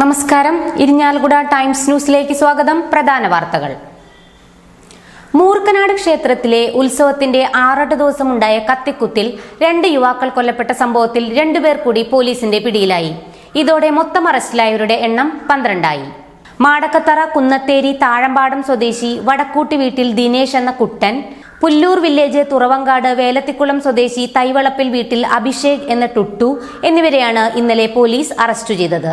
നമസ്കാരം. ഇരിഞ്ഞാലക്കുട ടൈംസ് ന്യൂസിലേക്ക് സ്വാഗതം. പ്രധാന വാർത്തകൾ. മൂർക്കനാട് ക്ഷേത്രത്തിലെ ഉത്സവത്തിന്റെ ആറെട്ട് ദിവസമുണ്ടായ കത്തിക്കുത്തിൽ രണ്ട് യുവാക്കൾ കൊല്ലപ്പെട്ട സംഭവത്തിൽ രണ്ടുപേർ കൂടി പോലീസിന്റെ പിടിയിലായി. ഇതോടെ മൊത്തം അറസ്റ്റിലായവരുടെ എണ്ണം പന്ത്രണ്ടായി. മാടക്കത്തറ കുന്നത്തേരി താഴമ്പാടം സ്വദേശി വടക്കൂട്ടി വീട്ടിൽ ദിനേശ് എന്ന കുട്ടൻ പുല്ലൂർ വില്ലേജ് തുറവങ്കാട് വേലത്തിക്കുളം സ്വദേശി തൈവളപ്പിൽ വീട്ടിൽ അഭിഷേക് എന്ന ടുട്ടു എന്നിവരെയാണ് ഇന്നലെ പോലീസ് അറസ്റ്റ് ചെയ്തത്.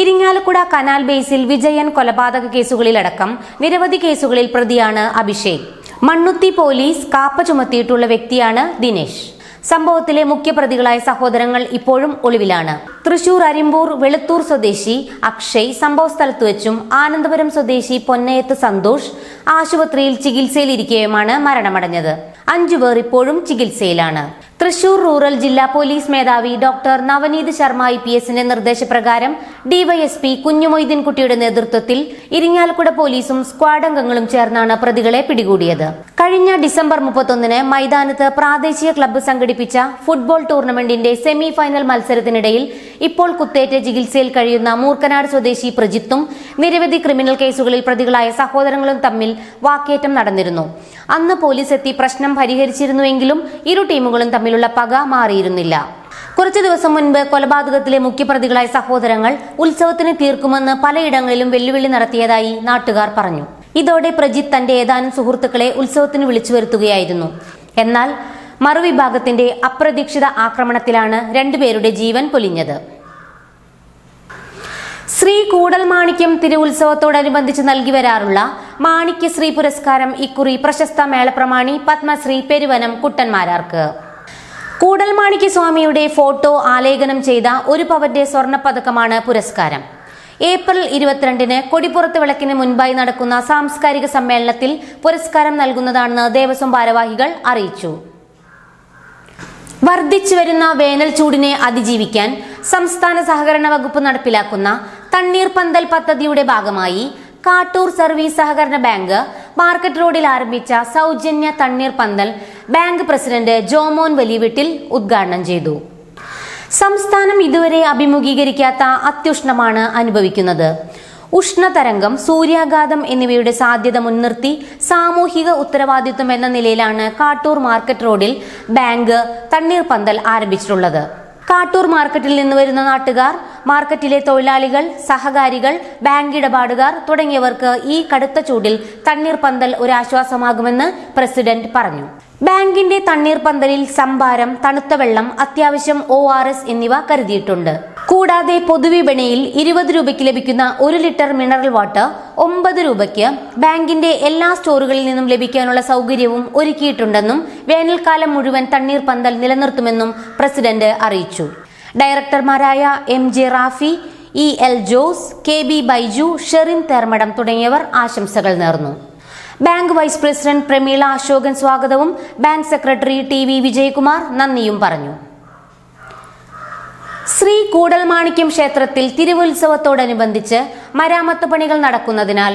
ഇരിങ്ങാലക്കുട കനാൽ ബേസിൽ വിജയൻ കൊലപാതക കേസുകളിലടക്കം നിരവധി കേസുകളിൽ പ്രതിയാണ് അഭിഷേക്. മണ്ണുത്തി പോലീസ് കാപ്പ ചുമത്തിയിട്ടുള്ള വ്യക്തിയാണ് ദിനേശ്. സംഭവത്തിലെ മുഖ്യപ്രതികളായ സഹോദരങ്ങൾ ഇപ്പോഴും ഒളിവിലാണ്. തൃശൂർ അരിമ്പൂർ വെളുത്തൂർ സ്വദേശി അക്ഷയ് സംഭവ സ്ഥലത്ത് വെച്ചും ആനന്ദപുരം സ്വദേശി പൊന്നയത്ത് സന്തോഷ് ആശുപത്രിയിൽ ചികിത്സയിലിരിക്കെയുമാണ് മരണമടഞ്ഞത്. അഞ്ചുപേർ ഇപ്പോഴും ചികിത്സയിലാണ്. തൃശൂർ റൂറൽ ജില്ലാ പോലീസ് മേധാവി doctor Navaneeth Sharma I P എസിന്റെ നിർദ്ദേശപ്രകാരം ഡിവൈഎസ്പി കുഞ്ഞുമൊയ്തീൻകുട്ടിയുടെ നേതൃത്വത്തിൽ ഇരിങ്ങാലക്കുട പോലീസും സ്ക്വാഡ് അംഗങ്ങളും ചേർന്നാണ് പ്രതികളെ പിടികൂടിയത്. കഴിഞ്ഞ ഡിസംബർ മുപ്പത്തൊന്നിന് മൈതാനത്ത് പ്രാദേശിക ക്ലബ്ബ് സംഘടിപ്പിച്ച ഫുട്ബോൾ ടൂർണമെന്റിന്റെ സെമി ഫൈനൽ മത്സരത്തിനിടയിൽ ഇപ്പോൾ കുത്തേറ്റ് ചികിത്സയിൽ കഴിയുന്ന മൂർക്കനാട് സ്വദേശി പ്രജിത്തും നിരവധി ക്രിമിനൽ കേസുകളിൽ പ്രതികളായ സഹോദരങ്ങളും തമ്മിൽ വാക്കേറ്റം നടന്നിരുന്നു. അന്ന് പോലീസ് എത്തി പ്രശ്നം പരിഹരിച്ചിരുന്നുവെങ്കിലും ഇരു ടീമുകളും തമ്മിലുള്ള പക മാറിയിരുന്നില്ല. കുറച്ചു ദിവസം മുൻപ് കൊലപാതകത്തിലെ മുഖ്യപ്രതികളായ സഹോദരങ്ങൾ ഉത്സവത്തിന് തീർക്കുമെന്ന് പലയിടങ്ങളിലും വെല്ലുവിളി നടത്തിയതായി നാട്ടുകാർ പറഞ്ഞു. ഇതോടെ പ്രജിത്ത് തന്റെ ഏതാനും സുഹൃത്തുക്കളെ ഉത്സവത്തിന് വിളിച്ചു വരുത്തുകയായിരുന്നു. എന്നാൽ മറുവിഭാഗത്തിന്റെ അപ്രതീക്ഷിത ആക്രമണത്തിലാണ് രണ്ടുപേരുടെ ജീവൻ പൊലിഞ്ഞത്. ശ്രീ കൂടൽമാണിക്യം തിരുവുത്സവത്തോടനുബന്ധിച്ച് നൽകി വരാറുള്ള മാണിക്യശ്രീ പുരസ്കാരം ഇക്കുറി പ്രശസ്ത മേളപ്രമാണി പത്മശ്രീ പെരുവനം കുട്ടന്മാരാർക്ക്. കൂടൽമാണിക്യ സ്വാമിയുടെ ഫോട്ടോ ആലേഖനം ചെയ്ത ഒരു പവന്റെ സ്വർണപ്പതക്കമാണ് പുരസ്കാരം. ഏപ്രിൽ ഇരുപത്തിരണ്ടിന് കൊടിപ്പുറത്ത് വിളക്കിന് മുൻപായി നടക്കുന്ന സാംസ്കാരിക സമ്മേളനത്തിൽ പുരസ്കാരം നൽകുന്നതാണെന്ന് ദേവസ്വം ഭാരവാഹികൾ അറിയിച്ചു. വർദ്ധിച്ചു വരുന്ന വേനൽ ചൂടിനെ അതിജീവിക്കാൻ സംസ്ഥാന സഹകരണ വകുപ്പ് നടപ്പിലാക്കുന്ന തണ്ണീർ പന്തൽ പദ്ധതിയുടെ ഭാഗമായി കാട്ടൂർ സർവീസ് സഹകരണ ബാങ്ക് മാർക്കറ്റ് റോഡിൽ ആരംഭിച്ച സൗജന്യ തണ്ണീർ പന്തൽ ബാങ്ക് പ്രസിഡന്റ് ജോമോൻ വലിയവീട്ടിൽ ഉദ്ഘാടനം ചെയ്തു. സംസ്ഥാനം ഇതുവരെ അഭിമുഖീകരിക്കാത്ത അത്യുഷ്ണമാണ് അനുഭവിക്കുന്നത്. ഉഷ്ണതരംഗം സൂര്യാഘാതം എന്നിവയുടെ സാധ്യത മുൻനിർത്തി സാമൂഹിക ഉത്തരവാദിത്വം എന്ന നിലയിലാണ് കാട്ടൂർ മാർക്കറ്റ് റോഡിൽ ബാങ്ക് തണ്ണീർ പന്തൽ ആരംഭിച്ചിട്ടുള്ളത്. കാട്ടൂർ മാർക്കറ്റിൽ നിന്ന് വരുന്ന നാട്ടുകാർ മാർക്കറ്റിലെ തൊഴിലാളികൾ സഹകാരികൾ ബാങ്ക് ഇടപാടുകാർ തുടങ്ങിയവർക്ക് ഈ കടുത്ത ചൂടിൽ തണ്ണീർപന്തൽ ഒരു ആശ്വാസമാകുമെന്ന് പ്രസിഡന്റ് പറഞ്ഞു. ബാങ്കിന്റെ തണ്ണീർ പന്തലിൽ സംഭാരം തണുത്ത വെള്ളം അത്യാവശ്യം ഒ ആർ എസ് എന്നിവ കരുതിയിട്ടുണ്ട്. കൂടാതെ പൊതുവിപണിയിൽ ഇരുപത് രൂപയ്ക്ക് ലഭിക്കുന്ന ഒരു ലിറ്റർ മിനറൽ വാട്ടർ ഒമ്പത് രൂപയ്ക്ക് ബാങ്കിന്റെ എല്ലാ സ്റ്റോറുകളിൽ നിന്നും ലഭിക്കാനുള്ള സൗകര്യവും ഒരുക്കിയിട്ടുണ്ടെന്നും വേനൽക്കാലം മുഴുവൻ തണ്ണീർ പന്തൽ നിലനിർത്തുമെന്നും പ്രസിഡന്റ് അറിയിച്ചു. ഡയറക്ടർമാരായ M J Rafi E L Jose K B Baiju Sherin Thermadam തുടങ്ങിയവർ ആശംസകൾ നേർന്നു. Bank vice president Prameela Ashokan സ്വാഗതവും bank secretary T V Vijayakumar നന്ദിയും പറഞ്ഞു. ശ്രീ കൂടൽമാണിക്യം ക്ഷേത്രത്തിൽ തിരുവുത്സവത്തോടനുബന്ധിച്ച് മരാമത്ത് പണികൾ നടക്കുന്നതിനാൽ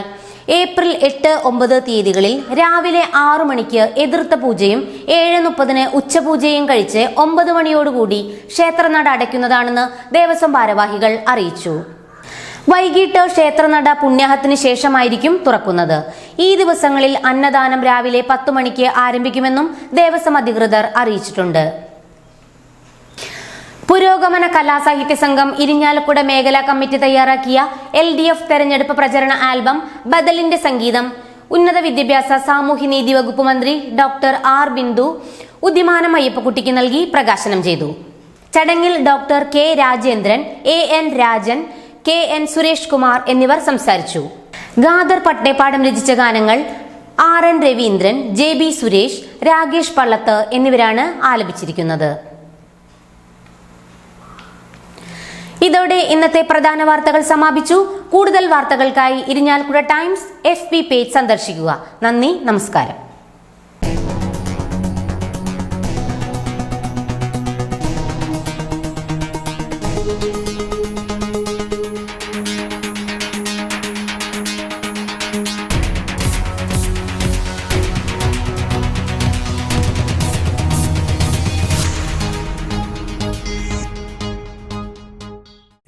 ഏപ്രിൽ എട്ട് ഒമ്പത് തീയതികളിൽ രാവിലെ ആറു മണിക്ക് എതിർത്ത പൂജയും ഏഴ് മുപ്പതിന് ഉച്ചപൂജയും കഴിച്ച് ഒമ്പത് മണിയോടുകൂടി ക്ഷേത്രനട അടയ്ക്കുന്നതാണെന്ന് ദേവസ്വം ഭാരവാഹികൾ അറിയിച്ചു. വൈകിട്ട് ക്ഷേത്രനട പുണ്യാഹത്തിന് ശേഷമായിരിക്കും തുറക്കുന്നത്. ഈ ദിവസങ്ങളിൽ അന്നദാനം രാവിലെ പത്തു മണിക്ക് ആരംഭിക്കുമെന്നും ദേവസ്വം അധികൃതർ അറിയിച്ചിട്ടുണ്ട്. പുരോഗമന കലാസാഹിത്യ സംഘം ഇരിഞ്ഞാലക്കുട മേഖലാ കമ്മിറ്റി തയ്യാറാക്കിയ എൽ ഡി എഫ് തെരഞ്ഞെടുപ്പ് പ്രചരണ ആൽബം ബദലിന്റെ സംഗീതം. ഉന്നത വിദ്യാഭ്യാസ സാമൂഹ്യനീതി വകുപ്പ് മന്ത്രി ഡോക്ടർ ആർ ബിന്ദു ഉദ്യമാനം അയ്യപ്പക്കുട്ടിക്ക് നൽകി പ്രകാശനം ചെയ്തു. ചടങ്ങിൽ doctor K Rajendran A N Rajan K N Suresh Kumar എന്നിവർ സംസാരിച്ചു. ഗാദർ പട്ടേപ്പാടം രചിച്ച ഗാനങ്ങൾ R N Raveendran J B Suresh Rakesh Pallath എന്നിവരാണ് ആലപിച്ചിരിക്കുന്നത്. ഇതോടെ ഇന്നത്തെ പ്രധാന വാർത്തകൾ സമാപിച്ചു. കൂടുതൽ വാർത്തകൾക്കായി Irinjalakuda Times F B page സന്ദർശിക്കുക. നന്ദി നമസ്കാരം. thank you